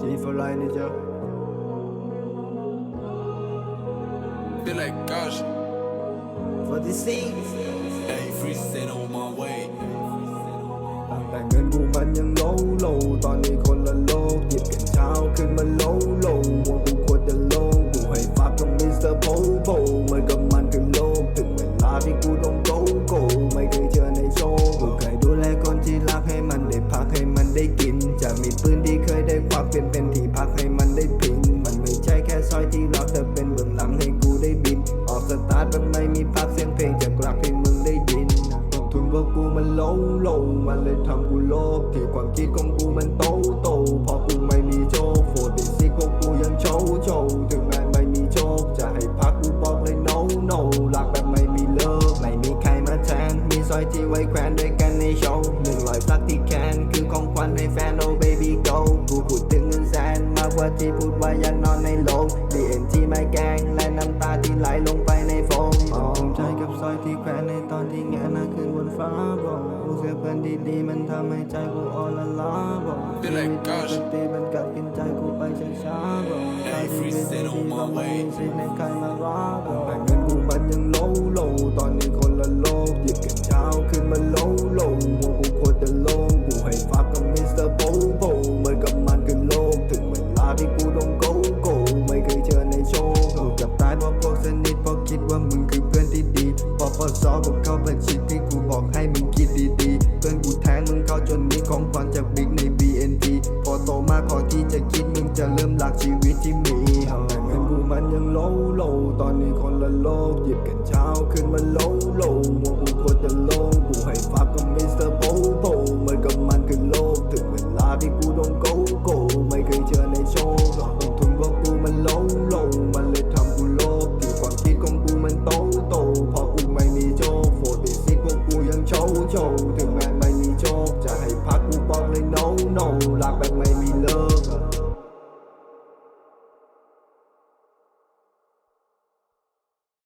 G for life นี่จ้ะ Feel like gosh, for the seas hey, free set on my way. แต่เงินกูมั ที่เคยได้ควักเป็นเป็นที่พักให้มันได้พิง มันไม่ใช่แค่ซอยที่รักแต่เป็นเบื้องหลังให้กูได้บิน ออกสตาร์ทแบบไม่มีพักเสียงเพลงจากรักให้มึงได้ยินต้นทุนพวกกูมันโลโลมันเลยทำกูโลภที่ความคิดของกูมันโตโตพราะกูไม่มีโชคโฟร์ดิซิกพวกกูยังโชว์โชว์ถึงแม้ไม่มีโชคจะให้พักกูบอกเลย no no รักแบบไม่มีเลิกไม่มีใครมาแทนมีซอยที่ไว้แขวนด้วยกันในโชว์หนึ่งรอยสักที่ ว่าที่พูดว่าอยากนอนในโรง DNT ไม่แกล้งและน้ำตาที่ไหลลงไปในโฟมอ๋อใจกับซอยที่แขวนในตอนที่แงนหน้าขึ้นบนฟ้าบอกกูเสียเพื่อนดีๆมันทำให้ใจกูอ่อนละล้าบอก Feel like gosh ปกติมันกัดกินใจกูไปช้าๆบอก Hey, free set on my way สิในใครมาว่าบอก ดีพอพอสอบอกเข้าบัญชีที่กูบอกให้มึงคิดดีๆ เพื่อนกูแทงมึงเข้าจนมีของขวัญจากบิ๊กใน BNT พอโตมากพอที่จะคิดมึงจะเริ่มหลักชีวิตที่มีแต่เงินกูมันยังโลโลตอนนี้คนละโลกหยิบกันเช้าขึ้นมาโลโลว่ากูควรจะโลงกูให้ no รักแบบ